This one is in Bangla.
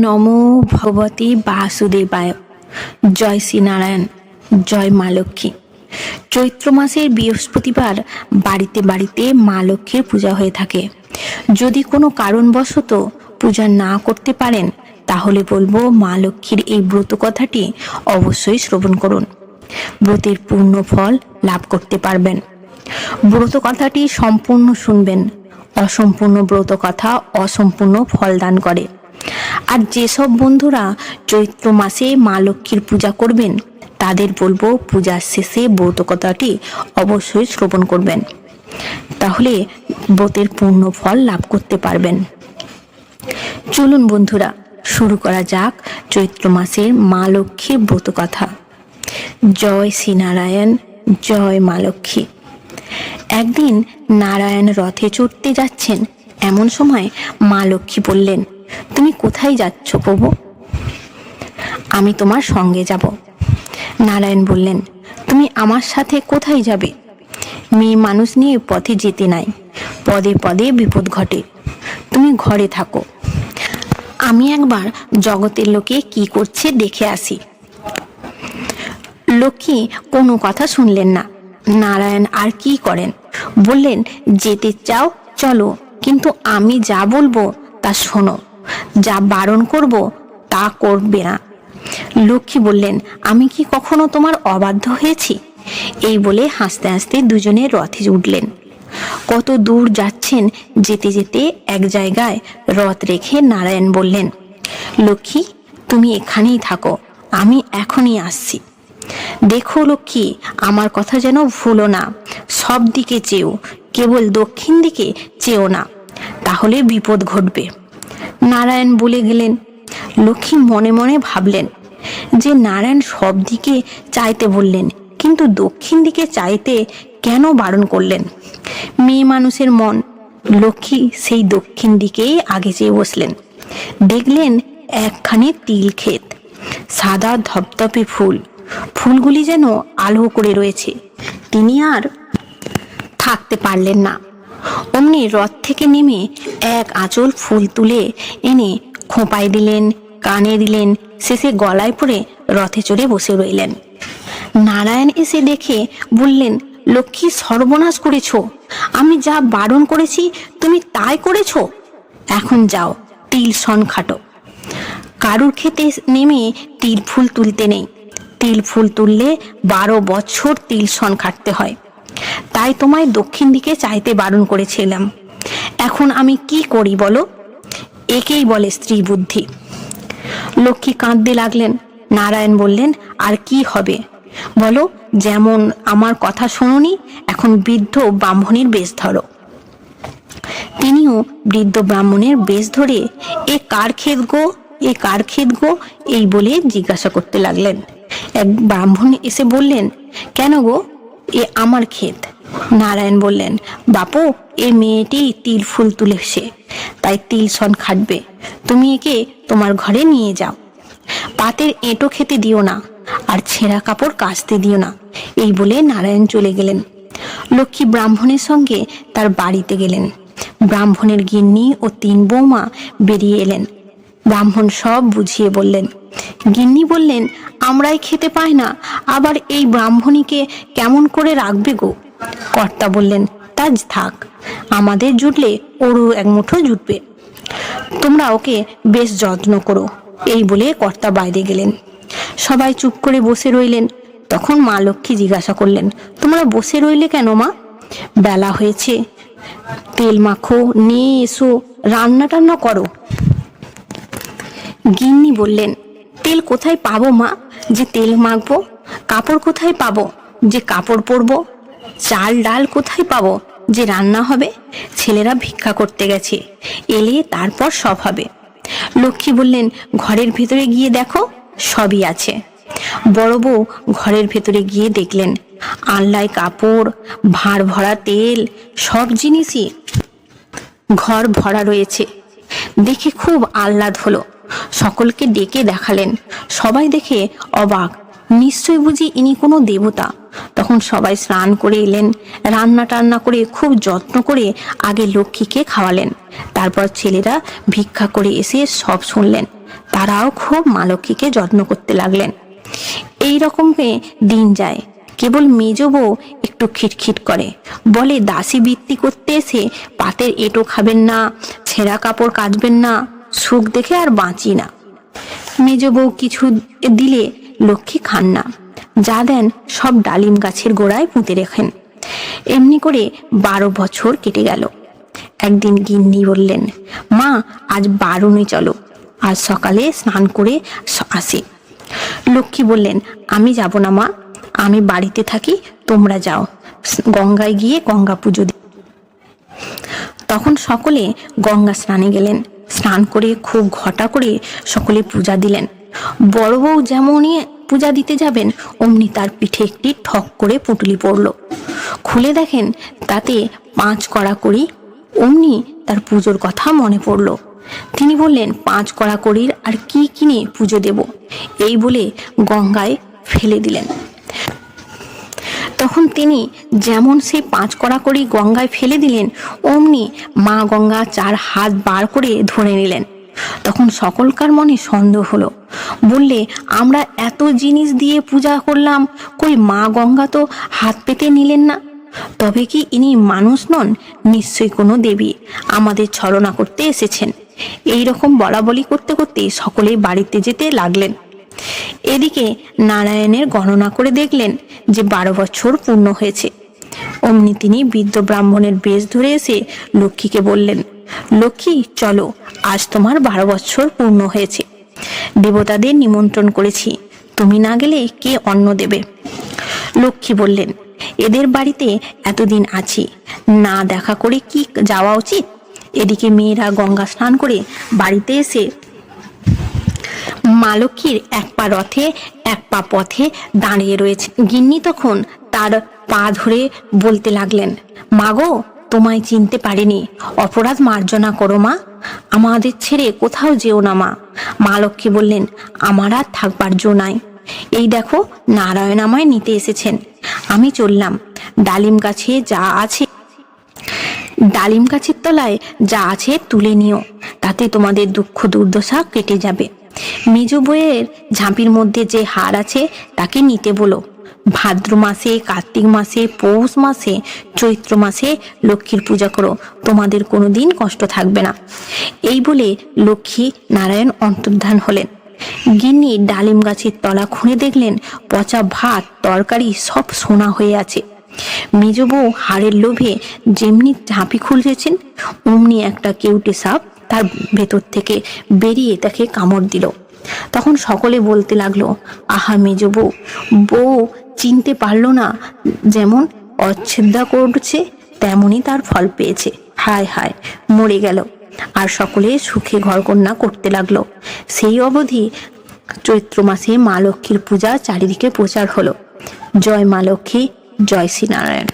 নমো ভগবতী বাসুদেবায়। জয় শ্রীনারায়ণ, জয় মা লক্ষ্মী। চৈত্র মাসের বৃহস্পতিবার বাড়িতে বাড়িতে মা লক্ষ্মীর পূজা হয়ে থাকে। যদি কোনো কারণবশত পূজা না করতে পারেন, তাহলে বলব মা লক্ষ্মীর এই ব্রত কথাটি অবশ্যই শ্রবণ করুন। ব্রতের পূর্ণ ফল লাভ করতে পারবেন। ব্রত কথাটি সম্পূর্ণ শুনবেন। অসম্পূর্ণ ব্রত কথা অসম্পূর্ণ ফল দান করে। আর যেসব বন্ধুরা চৈত্র মাসে মা লক্ষ্মীর পূজা করবেন, তাদের বলব পূজার শেষে ব্রত কথাটি অবশ্যই শ্রবণ করবেন। তাহলে ব্রতের পূর্ণ ফল লাভ করতে পারবেন। চলুন বন্ধুরা, শুরু করা যাক চৈত্র মাসের মা লক্ষ্মীর ব্রত কথা জয় শ্রীনারায়ণ, জয় মা লক্ষ্মী। একদিন নারায়ণ রথে চড়তে যাচ্ছেন, এমন সময় মা লক্ষ্মী বললেন তুমি কোথায় যাচ্ছ প্রভু? আমি তোমার সঙ্গে যাব। নারায়ণ বললেন, তুমি আমার সাথে কোথায় যাবে? মেয়ে মানুষ নিয়ে পথে যেতে নাই। পদে পদে বিপদ ঘটে। তুমি ঘরে থাকো। আমি একবার জগতের লোকে কি করছে দেখে আসি। লক্ষ্মী কোনো কথা শুনলেন না। নারায়ণ আর কি করেন? বললেন, যেতে চাও, চলো। কিন্তু আমি যা বলব তা শোনো। যা বারণ করব, তা করবে না। লক্ষ্মী বললেন, আমি কি কখনো তোমার অবাধ্য হয়েছি? এই বলে হাসতে হাসতে দুজনে রথে উঠলেন। কত দূর যাচ্ছেন, যেতে যেতে এক জায়গায় রথ রেখে নারায়ণ বললেন, লক্ষ্মী, তুমি এখানেই থাকো, আমি এখনই আসছি। দেখো লক্ষ্মী, আমার কথা যেন ভুলো না, সব দিকে চেয়েও কেবল দক্ষিণ দিকে চেয়েও না, তাহলে বিপদ ঘটবে। নারায়ণ বলে গেলেন। লক্ষ্মী মনে মনে ভাবলেন যে নারায়ণ সব দিকে চাইতে বললেন, কিন্তু দক্ষিণ দিকে চাইতে কেন বারণ করলেন? মেয়ে মানুষের মন, লক্ষ্মী সেই দক্ষিণ দিকেই আগে চেয়ে বসলেন। দেখলেন একখানি তিল ক্ষেত, সাদা ধপধপে ফুল, ফুলগুলি যেন আলো করে রয়েছে। তিনি আর থাকতে পারলেন না। অমনি রথ থেকে নেমে এক আঁচল ফুল তুলে এনে খোঁপায় দিলেন, কানে দিলেন, শেষে গলায় পরে রথে চড়ে বসে রইলেন। নারায়ণ এসে দেখে বললেন, লক্ষ্মী, সর্বনাশ করেছ। আমি যা বারণ করেছি, তুমি তাই করেছ? এখন যাও, তিল সন খাটো। কারুর খেতে নেমে তিল ফুল তুলতে নেই। তিল ফুল তুললে বারো বছর তিল সন খাটতে হয়। তাই তোমায় দক্ষিণ দিকে চাইতে বারণ করেছিলাম। এখন আমি কি করি বলো? একেই বলে স্ত্রী বুদ্ধি। লক্ষ্মী কাঁদতে লাগলেন। নারায়ণ বললেন, আর কি হবে? বলো, যেমন আমার কথা শোনোনি, এখন বৃদ্ধ ব্রাহ্মণের বেশ ধরো। তিনিও বৃদ্ধ ব্রাহ্মণের বেশ ধরে, এ কার ক্ষেত গো? এ কার ক্ষেত গো? এই বলে জিজ্ঞাসা করতে লাগলেন। এক ব্রাহ্মণ এসে বললেন, কেন গো? এ আমার ক্ষেত। নারায়ণ বললেন, বাপু, এ মেয়েটি তিল ফুল তুলেছে তাই তিল সন খাটবে। তুমি একে তোমার ঘরে নিয়ে যাও। পাতের এঁটো খেতে দিও না, আর ছেঁড়া কাপড় কাচতে দিও না। এই বলে নারায়ণ চলে গেলেন। লক্ষ্মী ব্রাহ্মণের সঙ্গে তার বাড়িতে গেলেন। ব্রাহ্মণের গিন্নি ও তিন বৌমা বেরিয়ে এলেন। ব্রাহ্মণ সব বুঝিয়ে বললেন, গিন্নি বললেন, আমরাই খেতে পাই না, আবার এই ব্রাহ্মণীকে কেমন করে রাখবে গো? কর্তা বললেন, তাজ থাক, আমাদের জুটলে ওরও এক মুঠো জুটবে। তোমরা ওকে বেশ যত্ন করো। এই বলে কর্তা বাইরে গেলেন। সবাই চুপ করে বসে রইলেন। তখন মা লক্ষ্মী জিজ্ঞাসা করলেন, তোমরা বসে রইলে কেন মা? বেলা হয়েছে, তেল মাখো, নিয়ে এসো রান্না টান্না করো। গিন্নি বললেন, তেল কোথায় পাবো মা? যে তেল মাখবো, কাপড় কোথায় পাবো? যে কাপড় পরবো চাল ডাল কোথায় পাবো? যে রান্না হবে, ছেলেরা ভিক্ষা করতে গেছে। এলে তারপর সব হবে। লক্ষ্মী বললেন, ঘরের ভেতরে গিয়ে দেখো, সবই আছে। বড় বউ ঘরের ভেতরে গিয়ে দেখলেন আনলায় কাপড়, ভাঁড় ভরা তেল, সব জিনিসই ঘর ভরা রয়েছে। দেখে খুব আহ্লাদ হলো। সকলকে ডেকে দেখালেন। সবাই দেখে অবাক। নিশ্চয় বুঝি ইনি কোনো দেবতা। তখন সবাই স্নান করে এলেন। রান্না টান্না করে, খুব যত্ন করে আগে লক্ষ্মীকে খাওয়ালেন। তারপর ছেলেরা ভিক্ষা করে এসে সব শুনলেন। তারাও খুব মা লক্ষ্মীকে যত্ন করতে লাগলেন। এই রকমে দিন যায়। কেবল মেজ বউ একটু খিটখিট করে। বলে, দাসী বৃত্তি করতে এসে পাতের এটো খাবেন না, ছেঁড়া কাপড় কাচবেন না, সুখ দেখে আর বাঁচি না। মেজ বউ কিছু দিলে লক্ষ্মী খান না। যা দেন সব ডালিম গাছের গোড়ায় পুঁতে রেখেন। এমনি করে বারো বছর কেটে গেল। একদিন গিন্নি বললেন, মা, আজ বারুনি চলো। আজ সকালে স্নান করে আসি। লক্ষ্মী বললেন, আমি যাব না মা, আমি বাড়িতে থাকি, তোমরা যাও। গঙ্গায় গিয়ে গঙ্গা পুজো দি তখন সকলে গঙ্গা স্নানে গেলেন। স্নান করে খুব ঘটা করে সকলে পূজা দিলেন। বড় বউ যেমনই পূজা দিতে যাবেন, অমনি তার পিঠে একটি ঠক করে পুটলি পড়ল। খুলে দেখেন তাতে পাঁচ কড়া করি অমনি তার পুজোর কথা মনে পড়ল। তিনি বললেন, পাঁচ কড়া করির আর কি কিনে পুজো দেব? এই বলে গঙ্গায় ফেলে দিলেন। তখন তিনি যেমন সেই পাঁচ কড়া করি গঙ্গায় ফেলে দিলেন, অমনি মা গঙ্গা চার হাত বার করে ধরে নিলেন। তখন সকলকার মনে সন্দেহ হলো। বললে, আমরা এত জিনিস দিয়ে পূজা করলাম, কই মা গঙ্গা তো হাত পেতে নিলেন না? তবে কি ইনি মানুষ নন? নিশ্চয়ই কোনো দেবী আমাদের ছলনা করতে এসেছেন। এই রকম বলা বলি করতে করতে সকলেই বাড়িতে যেতে লাগলেন। এদিকে নারায়ণের গণনা করে দেখলেন যে বারো বছর পূর্ণ হয়েছে। অমনি তিনি বৃদ্ধ ব্রাহ্মণের বেশ ধরে এসে লক্ষ্মীকে বললেন, লক্ষ্মী, চলো, আজ তোমার বারো বছর পূর্ণ হয়েছে। দেবতাদের নিমন্ত্রণ করেছি। তুমি না গেলে কে অন্ন দেবে? লক্ষ্মী বললেন, এদের বাড়িতে এতদিন আছি। না দেখা করে কি যাওয়া উচিত? এদিকে মেয়েরা গঙ্গা স্নান করে বাড়িতে এসে মা লক্ষ্মীর এক পা রথে, এক পা পথে দাঁড়িয়ে রয়েছে। গিন্নি তখন তার পা ধরে বলতে লাগলেন মাগো তোমায় চিনতে পারিনি। অপরাধ মার্জনা করো মা। আমাদের ছেড়ে কোথাও যেও না মা। মা লক্ষ্মী বললেন, আমার আর থাকবার জো নাই। এই দেখো, নারায়ণ আমায় নিতে এসেছেন। আমি চললাম। ডালিম গাছে যা আছে, ডালিম গাছের তলায় যা আছে তুলে নিও। তাতে তোমাদের দুঃখ দুর্দশা কেটে যাবে। মেজ বইয়ের ঝাঁপির মধ্যে যে হার আছে, তাকে নিতে বলো। ভাদ্র মাসে, কার্তিক মাসে, পৌষ মাসে, চৈত্র মাসে লক্ষ্মীর পূজা করো। তোমাদের কোনো দিন কষ্ট থাকবে না। এই বলে লক্ষ্মী নারায়ণ অন্তর্ধান হলেন। গিন্নি ডালিম গাছের তলা খুঁড়ে দেখলেন পচা ভাত, তরকারি সব সোনা হয়ে আছে। মেজ বউ হাড়ের লোভে যেমনি ঝাঁপি খুলছেন, অমনি একটা কেউটে সাপ তার ভেতর থেকে বেরিয়ে তাকে কামড় দিল। তখন সকলে বলতে লাগল, আহা মেজ বউ বউ চিনতে পারল না যেমন অচ্ছেদ্যা করছে, তেমনই তার ফল পেয়েছে। হায় হায়, মরে গেল। আর সকলে সুখে ঘরকন্যা করতে লাগল। সেই অবধি চৈত্র মাসে মা লক্ষ্মীর পূজা চারিদিকে প্রচার হলো। জয় মা লক্ষ্মী, জয় শ্রীনারায়ণ।